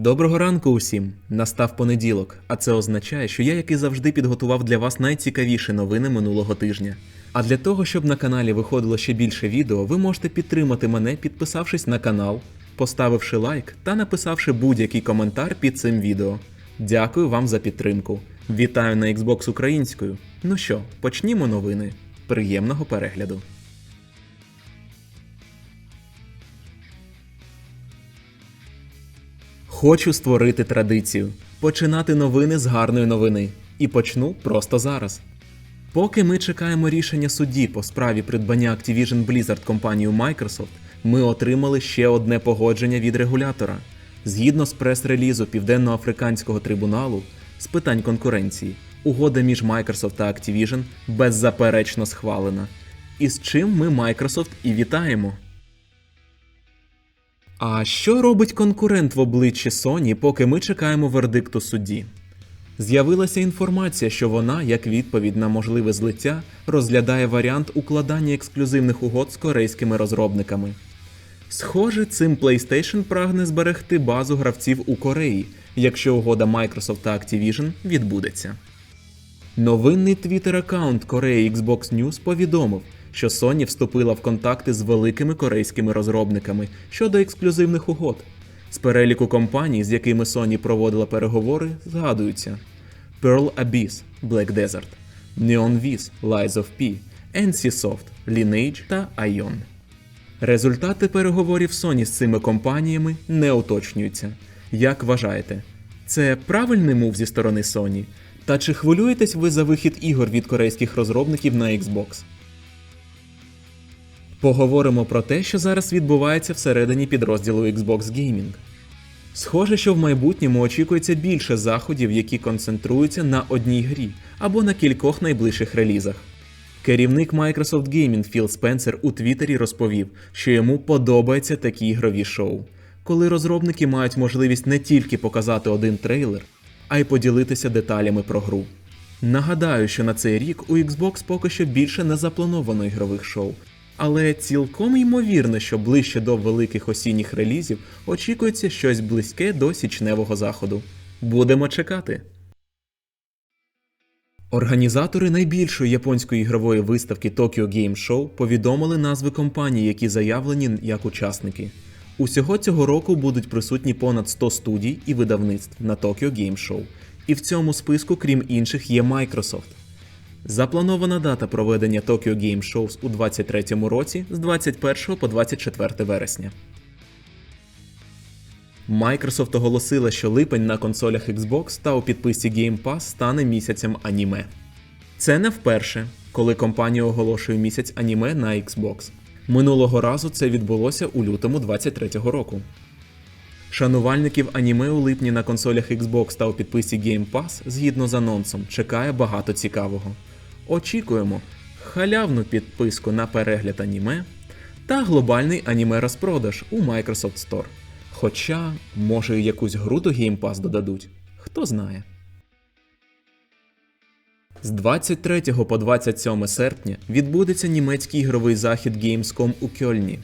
Доброго ранку усім! Настав понеділок, а це означає, що я, як і завжди, підготував для вас найцікавіші новини минулого тижня. А для того, щоб на каналі виходило ще більше відео, ви можете підтримати мене, підписавшись на канал, поставивши лайк та написавши будь-який коментар під цим відео. Дякую вам за підтримку. Вітаю на Xbox українською. Ну що, почнімо новини. Приємного перегляду. Хочу створити традицію починати новини з гарної новини. І почну просто зараз. Поки ми чекаємо рішення судді по справі придбання Activision Blizzard компанією Microsoft, ми отримали ще одне погодження від регулятора. Згідно з прес-релізу Південно-Африканського трибуналу з питань конкуренції, угода між Microsoft та Activision беззаперечно схвалена. І з чим ми Microsoft і вітаємо. А що робить конкурент в обличчі Sony, поки ми чекаємо вердикту судді? З'явилася інформація, що вона, як відповідь на можливе злиття, розглядає варіант укладання ексклюзивних угод з корейськими розробниками. Схоже, цим PlayStation прагне зберегти базу гравців у Кореї, якщо угода Microsoft та Activision відбудеться. Новинний твіттер-аккаунт Korea Xbox News повідомив, що Sony вступила в контакти з великими корейськими розробниками щодо ексклюзивних угод. З переліку компаній, з якими Sony проводила переговори, згадуються Pearl Abyss, Black Desert, Neon Viz, Lies of P, NCSoft, Lineage та Ion. Результати переговорів Sony з цими компаніями не уточнюються. Як вважаєте, це правильний мув зі сторони Sony? Та чи хвилюєтесь ви за вихід ігор від корейських розробників на Xbox? Поговоримо про те, що зараз відбувається всередині підрозділу Xbox Gaming. Схоже, що в майбутньому очікується більше заходів, які концентруються на одній грі або на кількох найближчих релізах. Керівник Microsoft Gaming Філ Спенсер у Твіттері розповів, що йому подобаються такі ігрові шоу, коли розробники мають можливість не тільки показати один трейлер, а й поділитися деталями про гру. Нагадаю, що на цей рік у Xbox поки що більше не заплановано ігрових шоу, але цілком ймовірно, що ближче до великих осінніх релізів очікується щось близьке до січневого заходу. Будемо чекати. Організатори найбільшої японської ігрової виставки Tokyo Game Show повідомили назви компаній, які заявлені як учасники. Усього цього року будуть присутні понад 100 студій і видавництв на Tokyo Game Show. І в цьому списку, крім інших, є Microsoft. Запланована дата проведення Tokyo Game Shows у 2023 році з 21 по 24 вересня. Microsoft оголосила, що липень на консолях Xbox та у підписці Game Pass стане місяцем аніме. Це не вперше, коли компанія оголошує місяць аніме на Xbox. Минулого разу це відбулося у лютому 23-го року. Шанувальників аніме у липні на консолях Xbox та у підписці Game Pass, згідно з анонсом, чекає багато цікавого. Очікуємо халявну підписку на перегляд аніме та глобальний аніме розпродаж у Microsoft Store. Хоча, може, і якусь гру до Game Pass додадуть, хто знає. З 23 по 27 серпня відбудеться німецький ігровий захід Gamescom у Кьольні.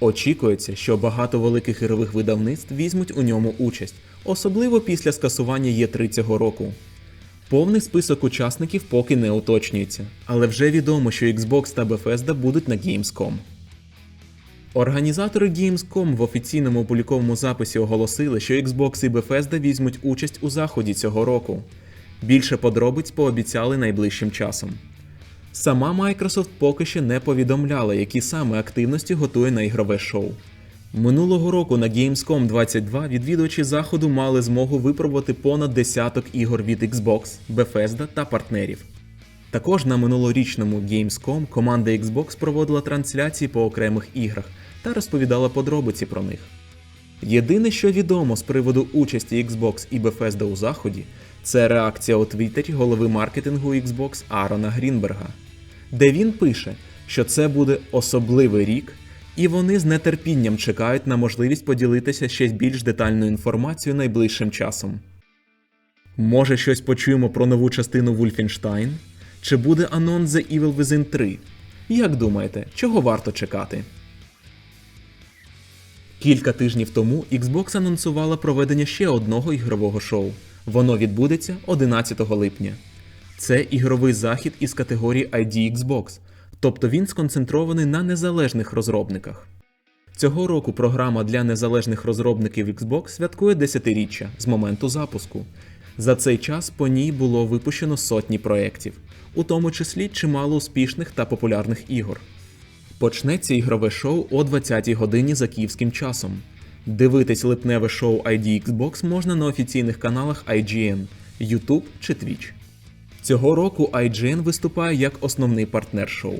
Очікується, що багато великих ігрових видавництв візьмуть у ньому участь, особливо після скасування Є3 цього року. Повний список учасників поки не уточнюється, але вже відомо, що Xbox та Bethesda будуть на Gamescom. Організатори Gamescom в офіційному опублікованому записі оголосили, що Xbox і Bethesda візьмуть участь у заході цього року. Більше подробиць пообіцяли найближчим часом. Сама Microsoft поки що не повідомляла, які саме активності готує на ігрове шоу. Минулого року на Gamescom 22 відвідувачі заходу мали змогу випробувати понад десяток ігор від Xbox, Bethesda та партнерів. Також на минулорічному Gamescom команда Xbox проводила трансляції по окремих іграх та розповідала подробиці про них. Єдине, що відомо з приводу участі Xbox і Bethesda у заході, це реакція у Твіттері голови маркетингу Xbox Арона Грінберга, де він пише, що це буде особливий рік, і вони з нетерпінням чекають на можливість поділитися ще більш детальною інформацією найближчим часом. Може, щось почуємо про нову частину Wolfenstein? Чи буде анонс The Evil Within 3? Як думаєте, чого варто чекати? Кілька тижнів тому Xbox анонсувала проведення ще одного ігрового шоу. Воно відбудеться 11 липня. Це ігровий захід із категорії ID Xbox, тобто він сконцентрований на незалежних розробниках. Цього року програма для незалежних розробників Xbox святкує 10-річчя з моменту запуску. За цей час по ній було випущено сотні проєктів, у тому числі чимало успішних та популярних ігор. Почнеться ігрове шоу о 20-й годині за київським часом. Дивитись липневе шоу ID Xbox можна на офіційних каналах IGN, YouTube чи Twitch. Цього року IGN виступає як основний партнер шоу.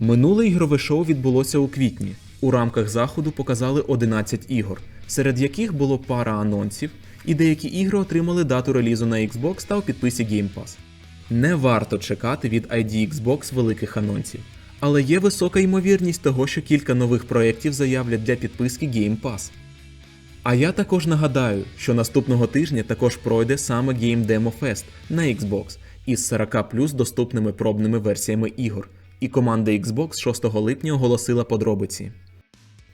Минуле ігрове шоу відбулося у квітні. У рамках заходу показали 11 ігор, серед яких було пара анонсів, і деякі ігри отримали дату релізу на Xbox та у підписі Game Pass. Не варто чекати від ID Xbox великих анонсів, але є висока ймовірність того, що кілька нових проєктів заявлять для підписки Game Pass. А я також нагадаю, що наступного тижня також пройде саме Game Demo Fest на Xbox із 40 плюс доступними пробними версіями ігор, і команда Xbox 6 липня оголосила подробиці.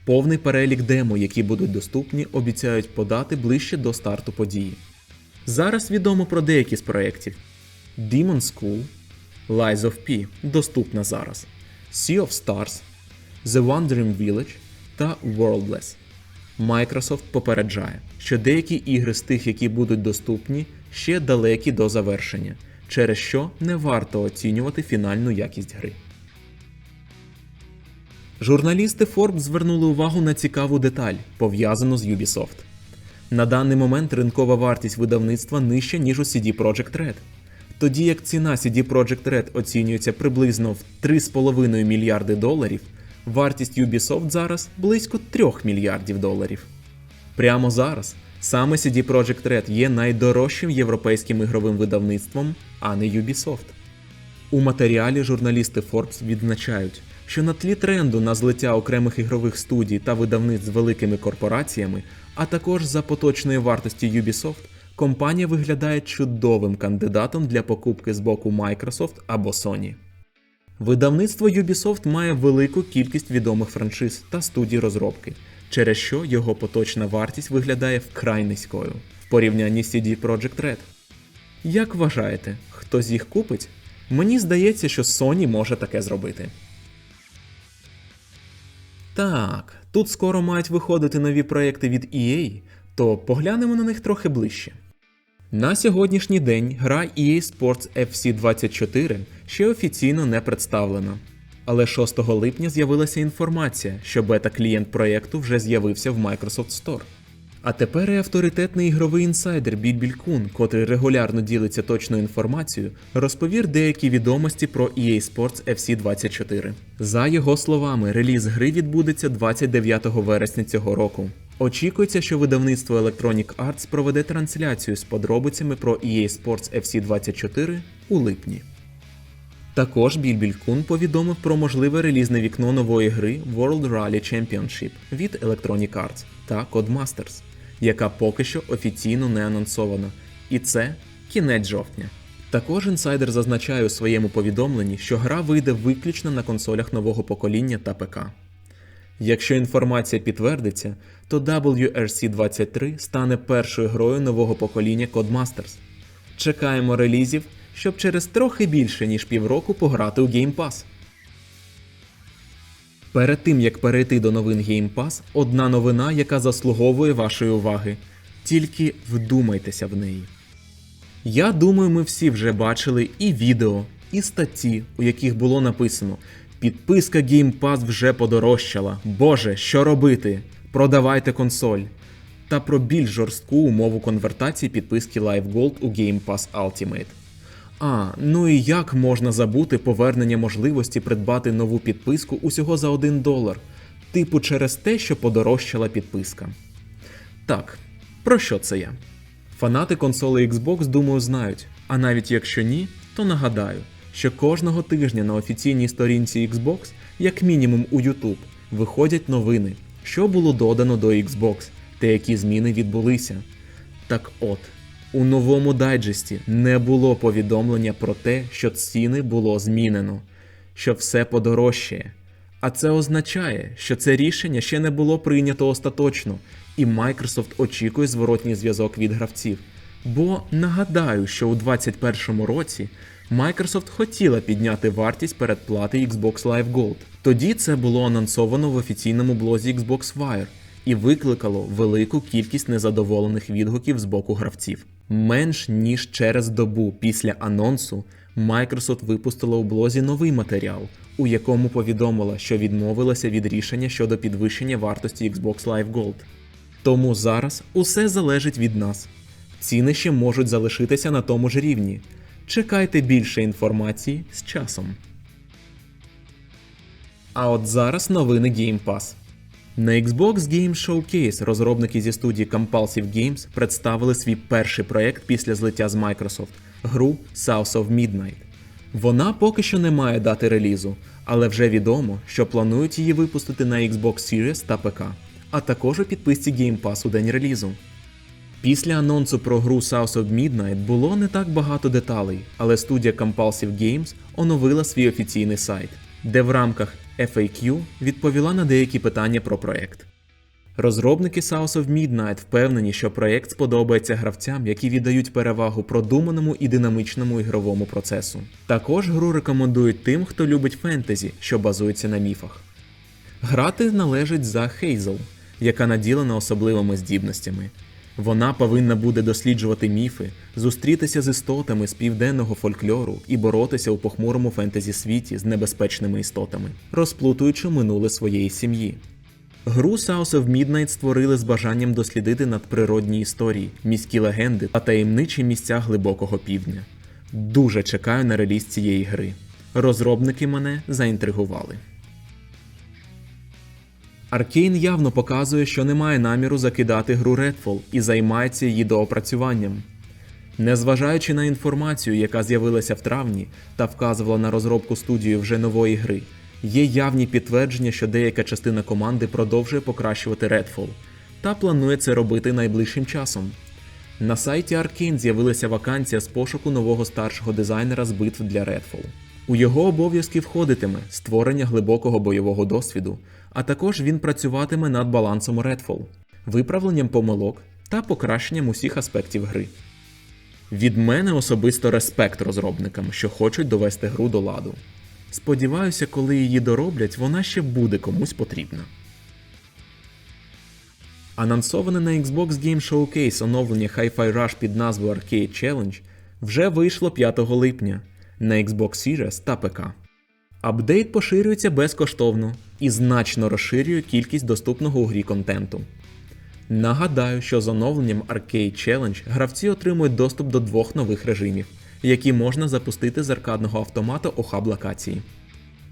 Повний перелік демо, які будуть доступні, обіцяють подати ближче до старту події. Зараз відомо про деякі з проєктів: Demon School, Lies of P доступна зараз, Sea of Stars, The Wandering Village та Worldless. Microsoft попереджає, що деякі ігри з тих, які будуть доступні, ще далекі до завершення, через що не варто оцінювати фінальну якість гри. Журналісти Forbes звернули увагу на цікаву деталь, пов'язану з Ubisoft. На даний момент ринкова вартість видавництва нижча, ніж у CD Projekt Red. Тоді як ціна CD Projekt Red оцінюється приблизно в 3,5 мільярди доларів, вартість Ubisoft зараз близько 3 мільярдів доларів. Прямо зараз саме CD Projekt Red є найдорожчим європейським ігровим видавництвом, а не Ubisoft. У матеріалі журналісти Forbes відзначають, що на тлі тренду на злиття окремих ігрових студій та видавництв з великими корпораціями, а також за поточної вартості Ubisoft, компанія виглядає чудовим кандидатом для покупки з боку Microsoft або Sony. Видавництво Ubisoft має велику кількість відомих франшиз та студій розробки, через що його поточна вартість виглядає вкрай низькою в порівнянні з CD Projekt Red. Як вважаєте, хто з їх купить? Мені здається, що Sony може таке зробити. Так, тут скоро мають виходити нові проекти від EA, то поглянемо на них трохи ближче. На сьогоднішній день гра EA Sports FC 24 ще офіційно не представлена. Але 6 липня з'явилася інформація, що бета-клієнт проєкту вже з'явився в Microsoft Store. А тепер і авторитетний ігровий інсайдер Більбіль Кун, котрий регулярно ділиться точною інформацією, розповів деякі відомості про EA Sports FC 24. За його словами, реліз гри відбудеться 29 вересня цього року. Очікується, що видавництво Electronic Arts проведе трансляцію з подробицями про EA Sports FC 24 у липні. Також Більбіль Кун повідомив про можливе релізне вікно нової гри World Rally Championship від Electronic Arts та Codemasters, яка поки що офіційно не анонсована, і це кінець жовтня. Також інсайдер зазначає у своєму повідомленні, що гра вийде виключно на консолях нового покоління та ПК. Якщо інформація підтвердиться, то WRC23 стане першою грою нового покоління Codemasters. Чекаємо релізів, щоб через трохи більше ніж півроку пограти у Game Pass. Перед тим як перейти до новин Game Pass, одна новина, яка заслуговує вашої уваги. Тільки вдумайтеся в неї. Я думаю, ми всі вже бачили і відео, і статті, у яких було написано: Підписка Game Pass вже подорожчала. Боже, що робити? Продавайте консоль. Та про більш жорстку умову конвертації підписки Live Gold у Game Pass Ultimate. А, ну і як можна забути повернення можливості придбати нову підписку усього за 1 долар, типу через те, що подорожчала підписка. Так, про що це я? Фанати консолей Xbox, думаю, знають, а навіть якщо ні, то нагадаю, що кожного тижня на офіційній сторінці Xbox, як мінімум у YouTube, виходять новини, що було додано до Xbox та які зміни відбулися. Так от. У новому дайджесті не було повідомлення про те, що ціни було змінено, що все подорожчає. А це означає, що це рішення ще не було прийнято остаточно, і Microsoft очікує зворотній зв'язок від гравців. Бо нагадаю, що у 2021 році Microsoft хотіла підняти вартість передплати Xbox Live Gold. Тоді це було анонсовано в офіційному блозі Xbox Wire і викликало велику кількість незадоволених відгуків з боку гравців. Менш ніж через добу після анонсу Microsoft випустила у блозі новий матеріал, у якому повідомила, що відмовилася від рішення щодо підвищення вартості Xbox Live Gold. Тому зараз усе залежить від нас. Ціни ще можуть залишитися на тому ж рівні. Чекайте більше інформації з часом. А от зараз новини Game Pass. На Xbox Game Showcase розробники зі студії Compulsive Games представили свій перший проект після злиття з Microsoft гру South of Midnight. Вона поки що не має дати релізу, але вже відомо, що планують її випустити на Xbox Series та ПК, а також у підписці Game Pass у день релізу. Після анонсу про гру South of Midnight було не так багато деталей, але студія Compulsive Games оновила свій офіційний сайт, де в рамках FAQ відповіла на деякі питання про проект. Розробники South of Midnight впевнені, що проект сподобається гравцям, які віддають перевагу продуманому і динамічному ігровому процесу. Також гру рекомендують тим, хто любить фентезі, що базується на міфах. Грати належить за Хейзел, яка наділена особливими здібностями. Вона повинна буде досліджувати міфи, зустрітися з істотами з південного фольклору і боротися у похмурому фентезі світі з небезпечними істотами, розплутуючи минуле своєї сім'ї. Гру South of Midnight створили з бажанням дослідити надприродні історії, міські легенди та таємничі місця глибокого півдня. Дуже чекаю на реліз цієї гри. Розробники мене заінтригували. Аркейн явно показує, що не має наміру закидати гру Redfall і займається її доопрацюванням. Незважаючи на інформацію, яка з'явилася в травні та вказувала на розробку студією вже нової гри, є явні підтвердження, що деяка частина команди продовжує покращувати Redfall та планує це робити найближчим часом. На сайті Arkane з'явилася вакансія з пошуку нового старшого дизайнера з битв для Redfall. У його обов'язки входитиме створення глибокого бойового досвіду, а також він працюватиме над балансом Redfall, виправленням помилок та покращенням усіх аспектів гри. Від мене особисто респект розробникам, що хочуть довести гру до ладу. Сподіваюся, коли її дороблять, вона ще буде комусь потрібна. Анонсоване на Xbox Game Showcase оновлення Hi-Fi Rush під назвою Arcade Challenge вже вийшло 5 липня на Xbox Series та ПК. Апдейт поширюється безкоштовно і значно розширює кількість доступного у грі контенту. Нагадаю, що з оновленням Arcade Challenge гравці отримують доступ до двох нових режимів, які можна запустити з аркадного автомата у хаб-локації.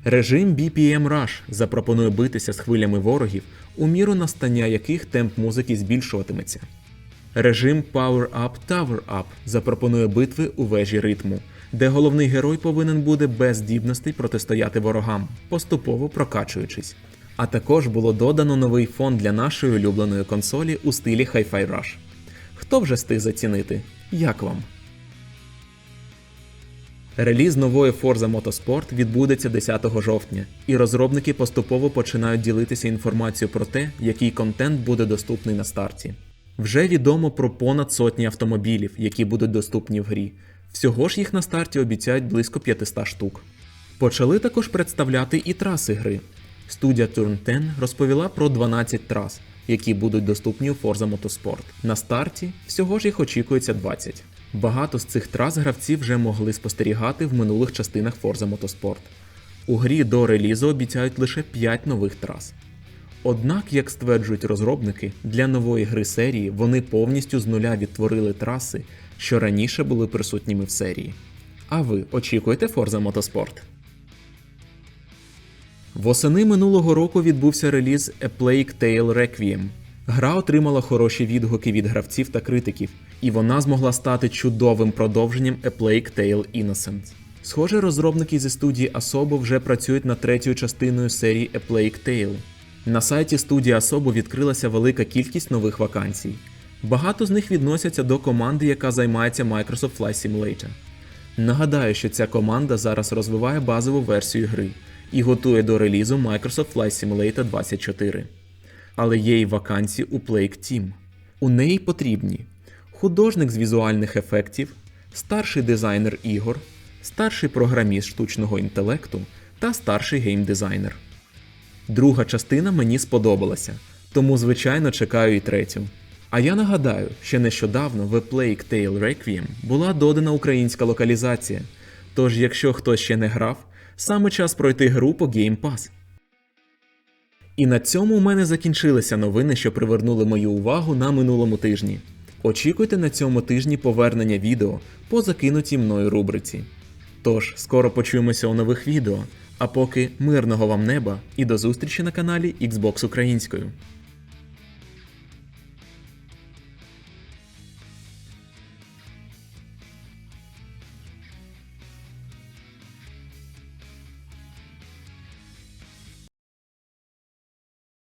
Режим BPM Rush запропонує битися з хвилями ворогів, у міру настання яких темп музики збільшуватиметься. Режим Power Up Tower Up запропонує битви у вежі ритму, де головний герой повинен буде без здібностей протистояти ворогам, поступово прокачуючись. А також було додано новий фон для нашої улюбленої консолі у стилі Hi-Fi Rush. Хто вже встиг зацінити? Як вам? Реліз нової Forza Motorsport відбудеться 10 жовтня, і розробники поступово починають ділитися інформацією про те, який контент буде доступний на старті. Вже відомо про понад сотні автомобілів, які будуть доступні в грі. Всього ж їх на старті обіцяють близько 500 штук. Почали також представляти і траси гри. Студія Turn 10 розповіла про 12 трас, які будуть доступні у Forza Motorsport. На старті всього ж їх очікується 20. Багато з цих трас гравці вже могли спостерігати в минулих частинах Forza Motorsport. У грі до релізу обіцяють лише 5 нових трас. Однак, як стверджують розробники, для нової гри серії вони повністю з нуля відтворили траси, що раніше були присутніми в серії. А ви очікуєте Forza Motorsport? Восени минулого року відбувся реліз A Plague Tale Requiem. Гра отримала хороші відгуки від гравців та критиків, і вона змогла стати чудовим продовженням A Plague Tale Innocence. Схоже, розробники зі студії Asobo вже працюють над третьою частиною серії A Plague Tale. На сайті студії Asobo відкрилася велика кількість нових вакансій. Багато з них відносяться до команди, яка займається Microsoft Flight Simulator. Нагадаю, що ця команда зараз розвиває базову версію гри, і готує до релізу Microsoft Flight Simulator 24. Але є й вакансії у Plague Team. У неї потрібні художник з візуальних ефектів, старший дизайнер ігор, старший програміст штучного інтелекту та старший геймдизайнер. Друга частина мені сподобалася, тому звичайно чекаю і третю. А я нагадаю, що нещодавно в A Plague Tale Requiem була додана українська локалізація. Тож, якщо хтось ще не грав, саме час пройти гру по Game Pass. І на цьому у мене закінчилися новини, що привернули мою увагу на минулому тижні. Очікуйте на цьому тижні повернення відео по закинутій мною рубриці. Тож, скоро почуємося у нових відео, а поки мирного вам неба і до зустрічі на каналі Xbox Українською.